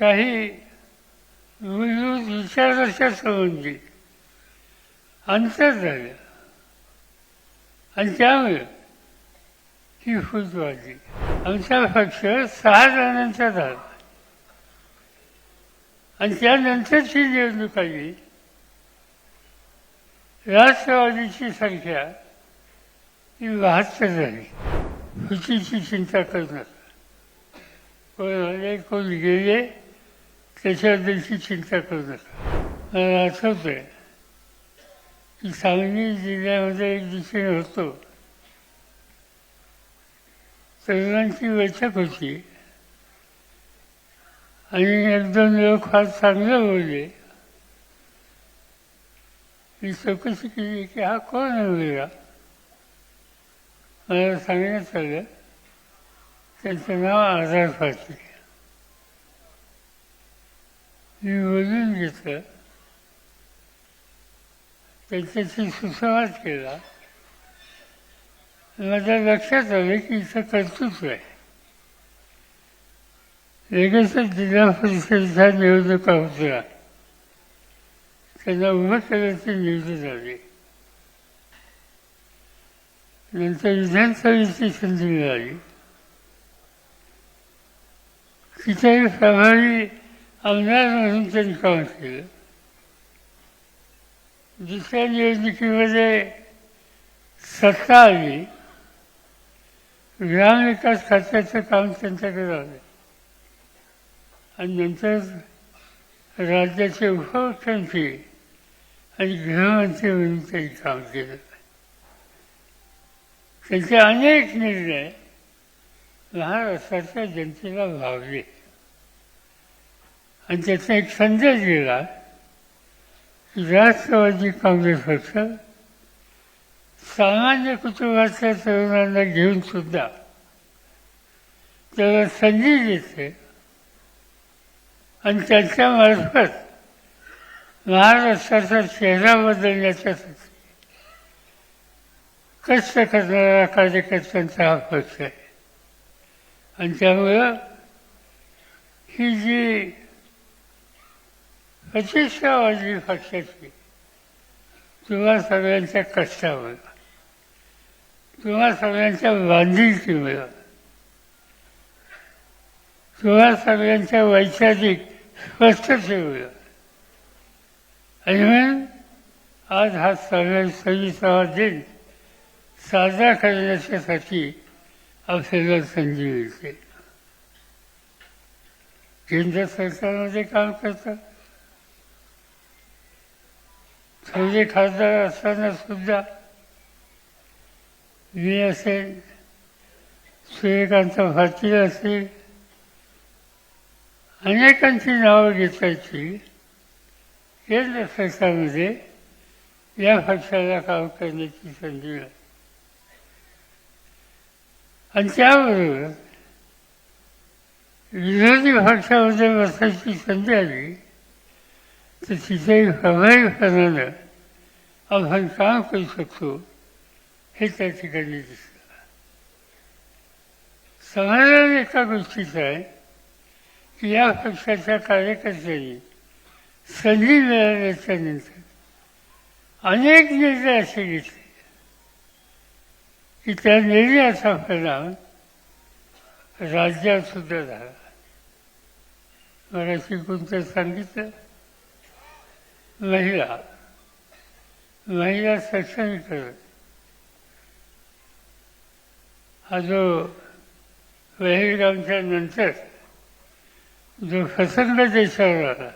काही विचार विचाराच्या संबंधी अंतर झालं. आणि त्यामुळे ही फूट आमचा पक्ष सहा जणांचा झाला. आणि त्यानंतरची निवडणूक आली. राष्ट्रवादीची संख्या ही बहात्तर झाली. फुटीची चिंता करणार. कोण आले कोण गेले? त्याच्याबद्दलची चिंता करू नका. मला आठवतंय की सांगली जिल्ह्यामध्ये एक दिवशी होतो. तरुणांची बैठक होती. आणि एक दोन लोक फार चांगलं बोलले. मी चौकशी केली की हा कोण मुलगा? मला सांगण्यात आलं त्यांचं नाव आधार पाटील निवडून घेतलं. त्यांच्याशी सुसंवाद केला. माझ्या लक्षात आलं की इथं कर्तृत्व आहे. लगेचच जिल्हा परिषदेच्या निवडणुका होत्या त्यांना उभं करायची निवडून आली नंतर विधानसभेची संधी मिळाली. तिथे प्रभावी आमदार म्हणून त्यांनी काम केलं दुसऱ्या निवडणुकीमध्ये सत्ता आली ग्रामविकास खात्याचं काम त्यांच्याकडे आलं आणि नंतर राज्याचे उपमुख्यमंत्री आणि गृहमंत्री म्हणून त्यांनी काम केलं त्यांचे अनेक निर्णय महाराष्ट्राच्या जनतेला भावले आणि त्याचा एक संदेश गेला राष्ट्रवादी काँग्रेस पक्ष सामान्य कुटुंबातल्या तरुणांना घेऊन सुद्धा त्याला संधी देते. आणि त्याच्यामार्फत महाराष्ट्राचा चेहरा बदलण्याच्यासाठी कष्ट करणारा कार्यकर्त्यांचा हा पक्ष आहे. आणि त्यामुळं ही जी प्रतिष्ठावादी पक्षाची. तुम्हा सगळ्यांच्या कष्टावर. तुम्हा सगळ्यांच्या बांधिलकीमुळं तुम्हा सगळ्यांच्या वैचारिक स्पष्टतेमुळं आणि म्हणून आज हा सगळ्या सव्वीसावा दिन साजरा करण्याच्यासाठी आपल्याला संधी मिळते. केंद्र सरकारमध्ये काम करतात. थोडे खासदार असताना सुद्धा मी असेल सूर्यकांत भारती असेल अनेकांची नावं घेतायची केंद्र सरकारमध्ये या पक्षाला काम करण्याची संधी मिळाली आणि त्याबरोबर विरोधी पक्षामध्ये बसायची संधी आली तर तिथे प्रभावीपणानं आपण काम करू शकतो हे? त्या ठिकाणी दिसतं समाधान एका गोष्टीचं आहे की या पक्षाच्या कार्यकर्त्यांनी संधी मिळाल्याच्या नंतर अनेक निर्णय असे घेतले की त्या निर्णयाचा परिणाम राज्यात सुद्धा झाला मराठी कोणतं सांगितलं महिला। महिला सक्षमीकरण हा जो बहिरगामच्या नंतर जो प्रसंग देशावर आला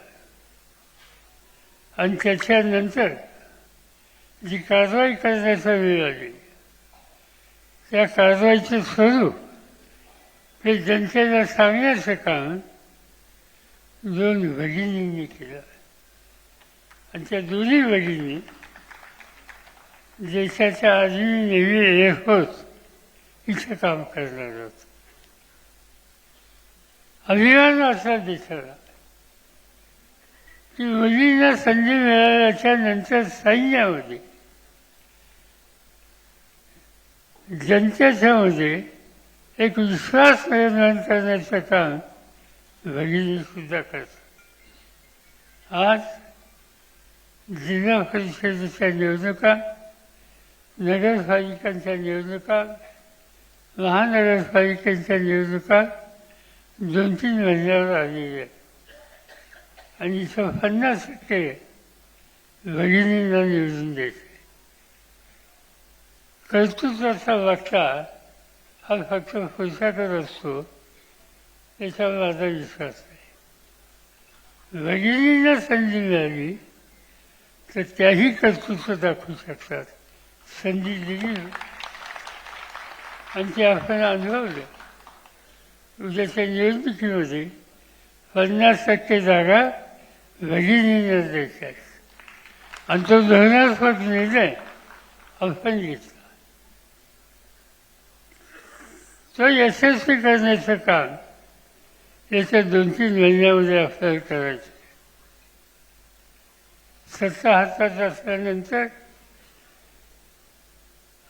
आणि त्याच्यानंतर जी कारवाई करण्याचा वेळ आली त्या कारवाईचं स्वरूप हे जनतेला सांगण्याचं काम दोन भगिनींनी केलं. आणि त्या दोन्ही भगिनी देशाच्या आधी नेहमी होत इथं काम करणार होत अभिमान असा देशाला की मुलींना संधी मिळाल्याच्या नंतर सैन्यामध्ये जनतेच्या मध्ये एक विश्वास निर्माण करण्याचं काम भगिनी सुद्धा करतात आज जिल्हा परिषदेच्या निवडणुका नगरपालिकांच्या निवडणुका महानगरपालिकांच्या निवडणुका दोन तीन महिन्यावर आलेल्या आहेत. आणि इथं पन्नास टक्के भगिनींना निवडून द्यायचे कर्तृत्वाचा वाटा हा फक्त पुरुषाकडे असतो याच्यावर माझा विश्वास नाही भगिनींना संधी मिळाली तर त्याही कर्तृत्व दाखवू शकतात. संधी दिली आणि ते आपण अनुभवलं उद्याच्या निवडणुकीमध्ये पन्नास टक्के जागा भगिनींना द्यायच्या आणि तो धोरणात्मक निर्णय आपण घेतला. तो यशस्वी करण्याचं काम येत्या दोन तीन महिन्यामध्ये आपल्याला करायचं सत्ता हातात असल्यानंतर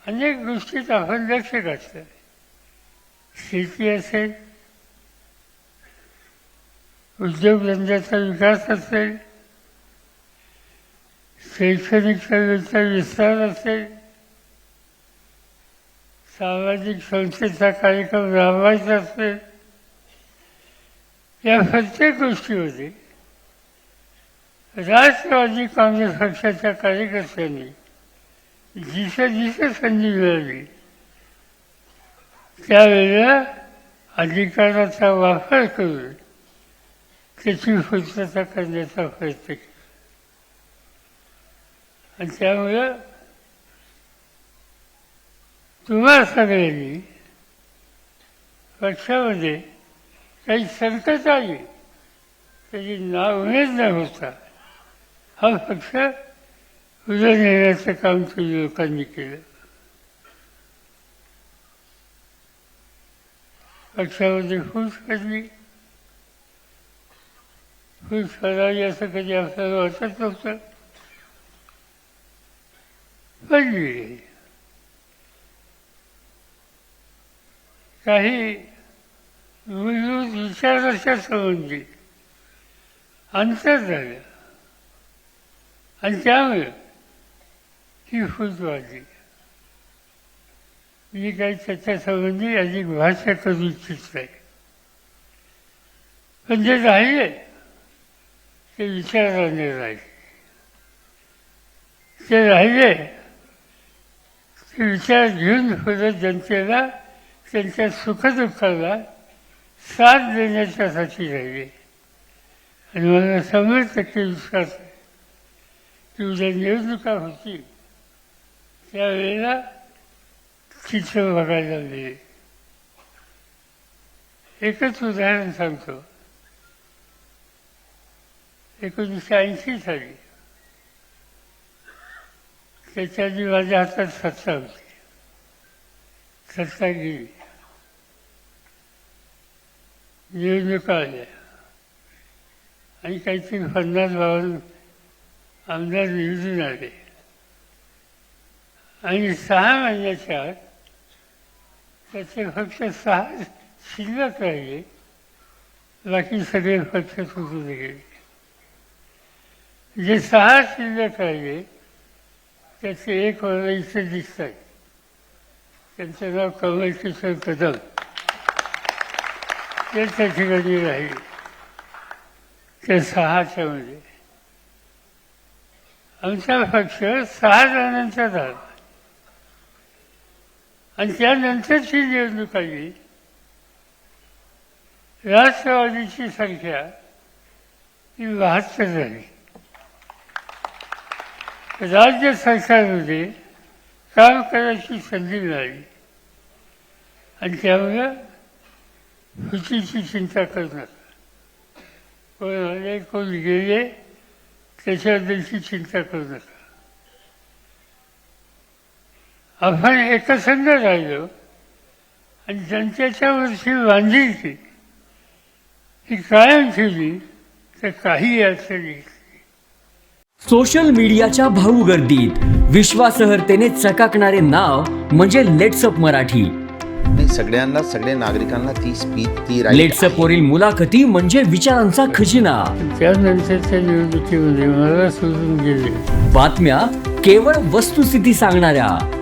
अनेक गोष्टीत आपण लक्ष घातलं शेती असेल उद्योगधंद्याचा विकास असेल शैक्षणिक सेवेचा विस्तार असेल सामाजिक संस्थेचा कार्यक्रम राबवायचा असेल या प्रत्येक गोष्टीमध्ये राष्ट्रवादी काँग्रेस पक्षाच्या कार्यकर्त्यांनी जिथं जिथं संधी मिळाली त्यावेळेला अधिकाराचा वापर करून त्याची पूर्तता करण्याचा प्रयत्न केला आणि त्यामुळं तुम्हाला सगळ्यांनी पक्षामध्ये काही संकट आली त्याची नाउमेद न होता। हा पक्ष उद्या नेण्याचं काम तुझ्या लोकांनी केलं. पक्षामध्ये खुश कधी? खुश करावी असं कधी आपल्याला वाटत नव्हतं? पडली काही मूलभूत विचाराच्या संबंधी अंतर झालं. आणि त्यामुळे ही फूट मी काही त्याच्यासंबंधी अधिक भाष्य करू इच्छित नाही. म्हणजे पण जे राहिले ते विचाराने राहिले. ते राहिले ते विचार घेऊन पुढे जनतेला त्यांच्या सुखदुःखाला साथ देण्याच्यासाठी राहिले. आणि मला शंभर टक्के विश्वास आहे. की उद्या निवडणुका होती त्यावेळेला चित्र बघायला मिळेल एकच उदाहरण सांगतो. एकोणीसशे ऐंशी साली. त्याच्या आधी माझ्या हातात सत्ता होती. सत्ता गेली. निवडणुका आल्या. आणि काहीतरी पन्नास बावन्न आमदार निवडून आले. आणि सहा महिन्याच्या आत त्याचे फक्त सहा शिल्लक राहिले. बाकी सगळे पक्ष सुटून गेले. जे सहा शिल्लक राहिले त्याचे एक वर्ग इथे दिसत आहे त्यांचं नाव कमल किशोर कदम. ते त्या ठिकाणी राहिले. ते सहाच्या म्हणजे आमचा पक्ष सहा जणांचा झाला. आणि त्यानंतरची निवडणूक आली राष्ट्रवादीची संख्या ही बहात्तर झाली. राज्य सरकारमध्ये काम करायची संधी मिळाली. आणि त्यामुळे हुतीची चिंता करणार. कोण आले कोण गेले त्याच्याबद्दलची चिंता करू नका आपण एकसंध राहिलो आणि जनतेच्या वरची बांधिलकी ही कायम ठेवली तर काही अडचण. सोशल मीडियाच्या भाऊ गर्दीत विश्वासार्हतेने चकाकणारे नाव म्हणजे लेट्सअप मराठी. सगळ्यांना सगळ्या नागरिकांना ती स्पीच ती लेट्सअप वरील मुलाखती म्हणजे विचारांचा खजिना. त्यानंतरच्या निवडणुकीमध्ये मला सोडून गेले. बातम्या केवळ वस्तुस्थिती सांगणाऱ्या.